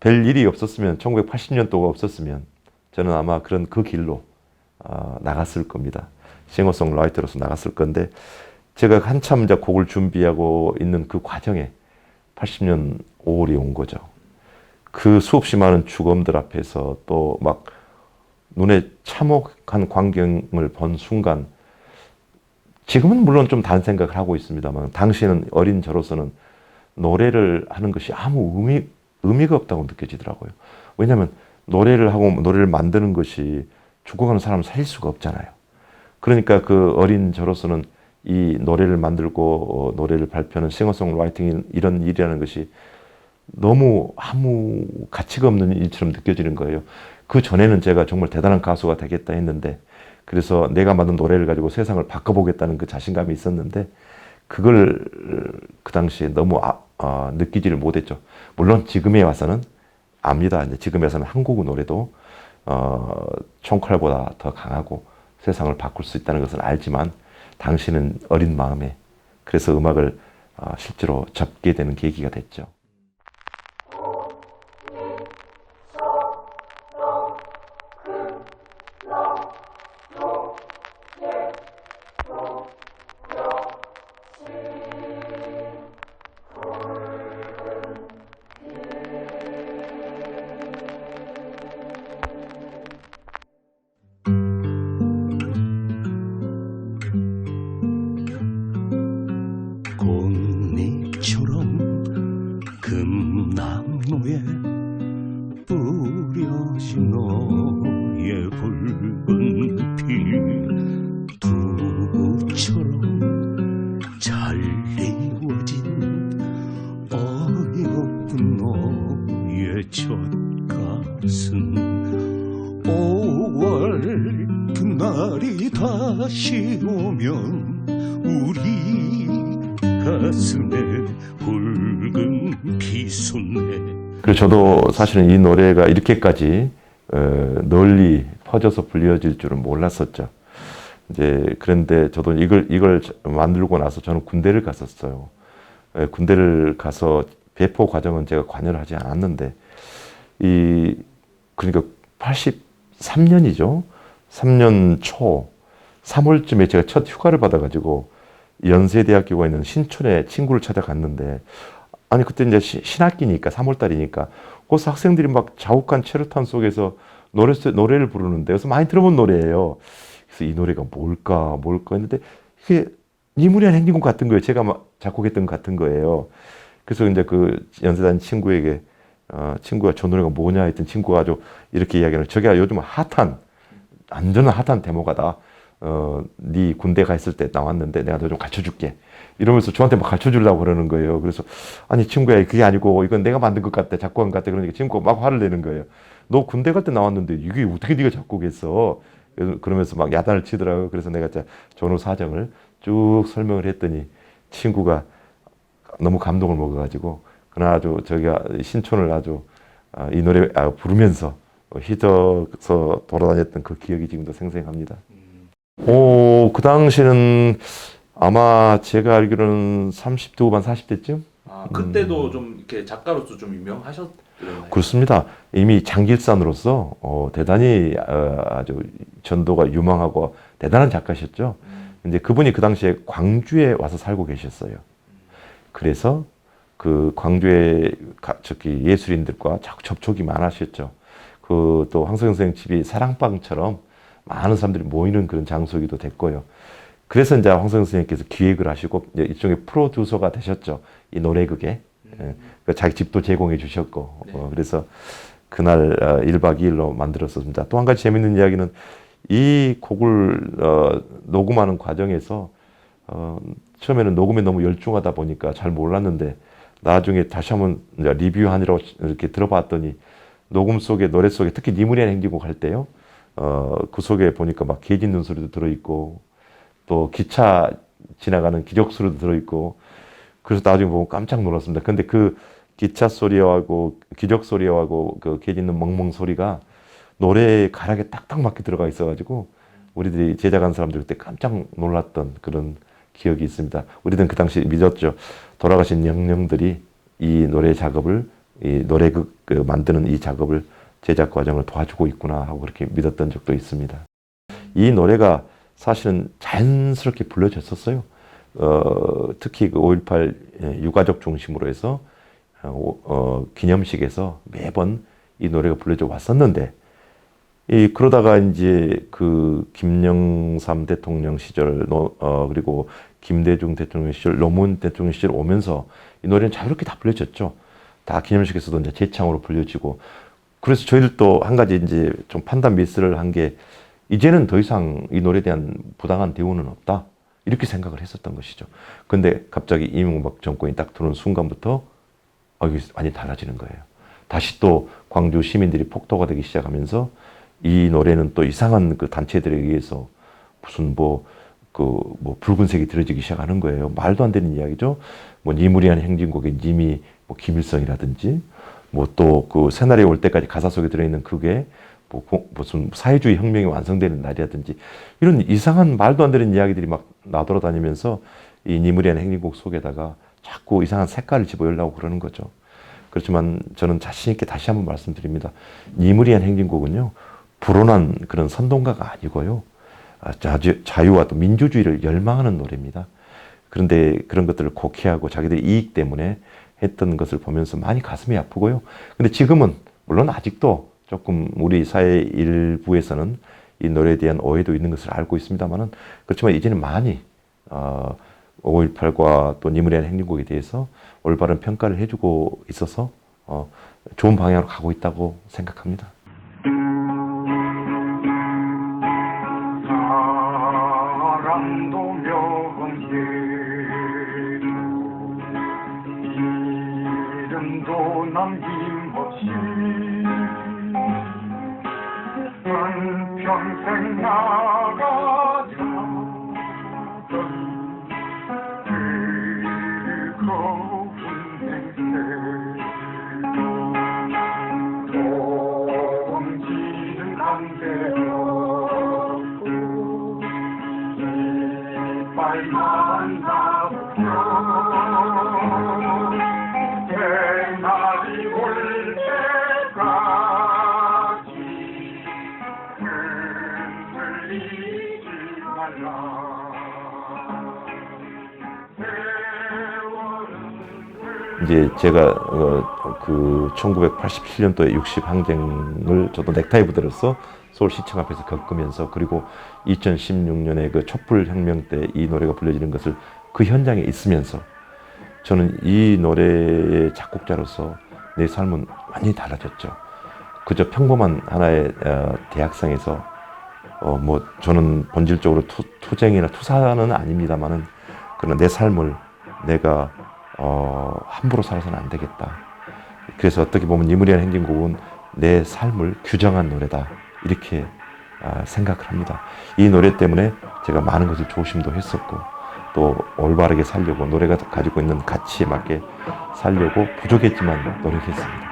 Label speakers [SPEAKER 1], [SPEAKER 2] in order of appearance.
[SPEAKER 1] 별 일이 없었으면 1980년도가 없었으면 저는 아마 그런 그 길로 어, 나갔을 겁니다. 싱어송라이터로서 나갔을 건데 제가 한참 이제 곡을 준비하고 있는 그 과정에 80년 5월이 온 거죠. 그 수없이 많은 죽음들 앞에서 또 막 눈에 참혹한 광경을 본 순간 지금은 물론 좀 다른 생각을 하고 있습니다만 당시에는 어린 저로서는 노래를 하는 것이 아무 의미, 의미가 없다고 느껴지더라고요. 왜냐하면 노래를 하고 노래를 만드는 것이 죽어가는 사람을 살릴 수가 없잖아요. 그러니까 그 어린 저로서는 이 노래를 만들고 어, 노래를 발표하는 싱어송라이팅 이런 일이라는 것이 너무 아무 가치가 없는 일처럼 느껴지는 거예요. 그 전에는 제가 정말 대단한 가수가 되겠다 했는데 그래서 내가 만든 노래를 가지고 세상을 바꿔보겠다는 그 자신감이 있었는데 그걸 그 당시에 너무 아, 아, 느끼지를 못했죠. 물론 지금에 와서는 압니다. 이제 지금에 와서는 한국 노래도 어, 총칼보다 더 강하고 세상을 바꿀 수 있다는 것은 알지만 당시는 어린 마음에 그래서 음악을 어, 실제로 접게 되는 계기가 됐죠.
[SPEAKER 2] 금나무에 뿌려진 너의 붉은 피 두부처럼 잘 이루어진 어여쁜 너의 젖가슴 5월 그날이 다시 오면 우리 가슴에 붉은 피솟네
[SPEAKER 1] 그리고 저도 사실은 이 노래가 이렇게까지 어, 널리 퍼져서 불려질 줄은 몰랐었죠. 이제 그런데 저도 이걸 이걸 만들고 나서 저는 군대를 갔었어요. 예, 군대를 가서 배포 과정은 제가 관여를 하지 않았는데 이 그러니까 83년이죠. 3년 초 3월쯤에 제가 첫 휴가를 받아가지고 연세대학교가 있는 신촌에 친구를 찾아갔는데 아니 그때 이제 시- 신학기니까 3월달이니까 거기서 학생들이 막 자욱한 체류탄 속에서 노래 노래를 부르는데 그래서 많이 들어본 노래예요. 그래서 이 노래가 뭘까 뭘까 했는데 이게 이무리한 행진곡 같은 거예요. 제가 막 작곡했던 것 같은 거예요. 그래서 이제 그 연세단 친구에게 어, 친구가 저 노래가 뭐냐 했던 친구가 아주 이렇게 이야기를 저게 요즘 핫한 완전한 핫한 데모가다. 어, 네 군대 가 있을 때 나왔는데 내가 너 좀 가르쳐 줄게. 이러면서 저한테 막 가르쳐 주려고 그러는 거예요. 그래서 아니 친구야 그게 아니고 이건 내가 만든 것 같다. 작곡한 것 같다. 그러니까 친구가 막 화를 내는 거예요. 너 군대 갈 때 나왔는데 이게 어떻게 네가 작곡했어? 그러면서 막 야단을 치더라고요. 그래서 내가 전후 사정을 쭉 설명을 했더니 친구가 너무 감동을 먹어가지고 그날 아주 저기가 신촌을 아주 아, 이 노래 아, 부르면서 휘저어서 돌아다녔던 그 기억이 지금도 생생합니다. 오, 그 당시는 아마 제가 알기로는 30대 후반 40대쯤?
[SPEAKER 3] 아 그때도 좀 이렇게 작가로서 좀 유명하셨나요?
[SPEAKER 1] 그렇습니다. 이미 장길산으로서 어, 대단히 어, 아주 전도가 유망하고 대단한 작가셨죠.
[SPEAKER 3] 음,
[SPEAKER 1] 근데 그분이 그 당시에 광주에 와서 살고 계셨어요. 그래서 그 광주의 가- 저기 예술인들과 자꾸 접촉이 많으셨죠. 그 또 황석영 선생 집이 사랑방처럼 많은 사람들이 모이는 그런 장소이기도 됐고요. 그래서 이제 황석영 선생님께서 기획을 하시고 이제 일종의 프로듀서가 되셨죠. 이 노래극에. 예. 그 자기 집도 제공해 주셨고.
[SPEAKER 3] 네.
[SPEAKER 1] 어, 그래서 그날 어, 1박 2일로 만들었습니다. 또 한 가지 재밌는 이야기는 이 곡을 어, 녹음하는 과정에서 어, 처음에는 녹음에 너무 열중하다 보니까 잘 몰랐는데 나중에 다시 한번 리뷰하느라고 이렇게 들어봤더니 녹음 속에 노래 속에 특히 니무리한 행진곡 할 때요. 어, 그 속에 보니까 막 개 짖는 소리도 들어있고 또 기차 지나가는 기적 소리도 들어있고 그래서 나중에 보면 깜짝 놀랐습니다. 근데 그 기차 소리하고 기적 소리하고 그개 짖는 멍멍 소리가 노래 가락에 딱딱 맞게 들어가 있어가지고 우리들이 제작한 사람들 그때 깜짝 놀랐던 그런 기억이 있습니다. 우리는 그 당시 믿었죠. 돌아가신 영령들이 이 노래 작업을 이 노래극 그 만드는 이 작업을 제작 과정을 도와주고 있구나 하고 그렇게 믿었던 적도 있습니다. 이 노래가 사실은 자연스럽게 불려졌었어요. 어, 특히 그 5.18 유가족 중심으로 해서 어, 어, 기념식에서 매번 이 노래가 불려져 왔었는데 이 그러다가 이제 그 김영삼 대통령 시절 노- 어, 그리고 김대중 대통령 시절 노무현 대통령 시절 오면서 이 노래는 자유롭게 다 불려졌죠. 다 기념식에서도 이제 재창으로 불려지고 그래서 저희들도 한 가지 이제 좀 판단 미스를 한 게 이제는 더 이상 이 노래에 대한 부당한 대우는 없다 이렇게 생각을 했었던 것이죠. 근데 갑자기 이명박 정권이 딱 들어온 순간부터 어, 이게 많이 달라지는 거예요. 다시 또 광주 시민들이 폭도가 되기 시작하면서 이 노래는 또 이상한 그 단체들에 의해서 무슨 뭐, 그, 뭐, 붉은색이 들어지기 시작하는 거예요. 말도 안 되는 이야기죠. 뭐, 니무리한 행진곡의 님이 뭐, 김일성이라든지, 뭐, 또 그 새날이 올 때까지 가사 속에 들어있는 그게 뭐, 고- 무슨 사회주의 혁명이 완성되는 날이라든지, 이런 이상한 말도 안 되는 이야기들이 막 나돌아다니면서 이 니무리한 행진곡 속에다가 자꾸 이상한 색깔을 집어넣으려고 그러는 거죠. 그렇지만 저는 자신 있게 다시 한번 말씀드립니다. 니무리한 행진곡은요, 불온한 그런 선동가가 아니고요, 아, 자주, 자유와 또 민주주의를 열망하는 노래입니다. 그런데 그런 것들을 곡해하고 자기들의 이익 때문에 했던 것을 보면서 많이 가슴이 아프고요. 근데 지금은 물론 아직도 조금 우리 사회 일부에서는 이 노래에 대한 오해도 있는 것을 알고 있습니다만은 그렇지만 이제는 많이 어, 5.18과 또 니무리한 행진곡에 대해서 올바른 평가를 해주고 있어서 어, 좋은 방향으로 가고 있다고 생각합니다. 이제 제가 어, 그 1987년도에 60 항쟁을 저도 넥타이 부대로서 서울 시청 앞에서 겪으면서 그리고 2016년에 그 촛불 혁명 때 이 노래가 불려지는 것을 그 현장에 있으면서 저는 이 노래의 작곡자로서 내 삶은 완전히 달라졌죠. 그저 평범한 하나의 어, 대학생에서 어, 뭐 저는 본질적으로 투, 투쟁이나 투사는 아닙니다만은 그러나 내 삶을 내가 어, 함부로 살아서는 안 되겠다. 그래서 어떻게 보면 이무리한 행진곡은 내 삶을 규정한 노래다. 이렇게 아, 생각을 합니다. 이 노래 때문에 제가 많은 것을 조심도 했었고 또 올바르게 살려고 노래가 가지고 있는 가치에 맞게 살려고 부족했지만 노력했습니다.